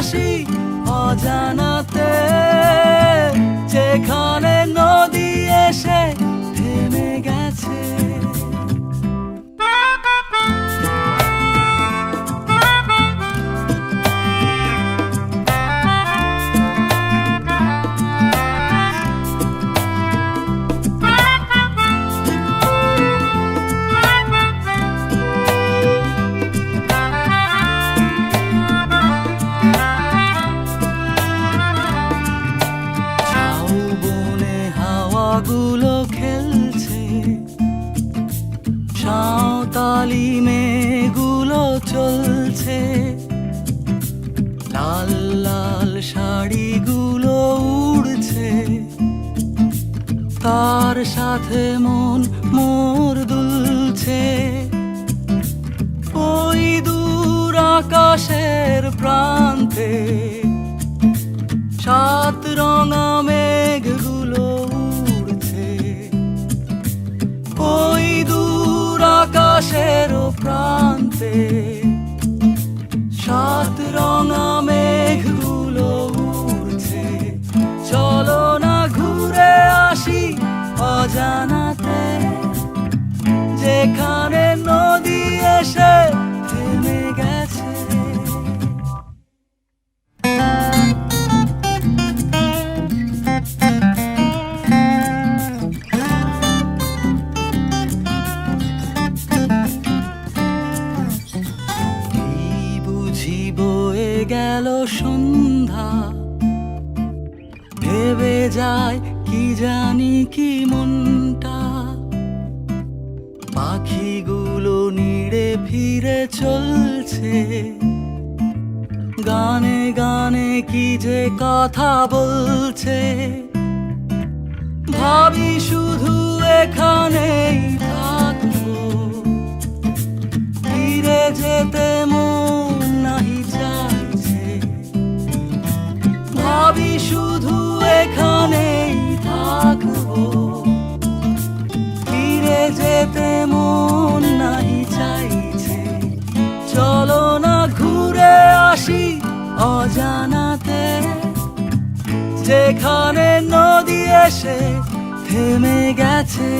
ঘুরে হাওয়াগুলো খেলছে। সাঁওতালি মেয়েগুলো চলছে। লাল লাল শাড়িগুলো উড়ছে। তার সাথে মন মোর দুলছে। ওই দূর আকাশের প্রান্তে সাত রঙা সাত গেল সন্ধ্যা। ভেবে যায় কি জানি কি মনটা। পাখিগুলো নিড়ে ফিরে চলছে। গানে গানে কি যে কথা বলছে। ভাবি শুধু এখানেই আসি অজানাতে। যেখানে নদী এসে থেমে গেছে।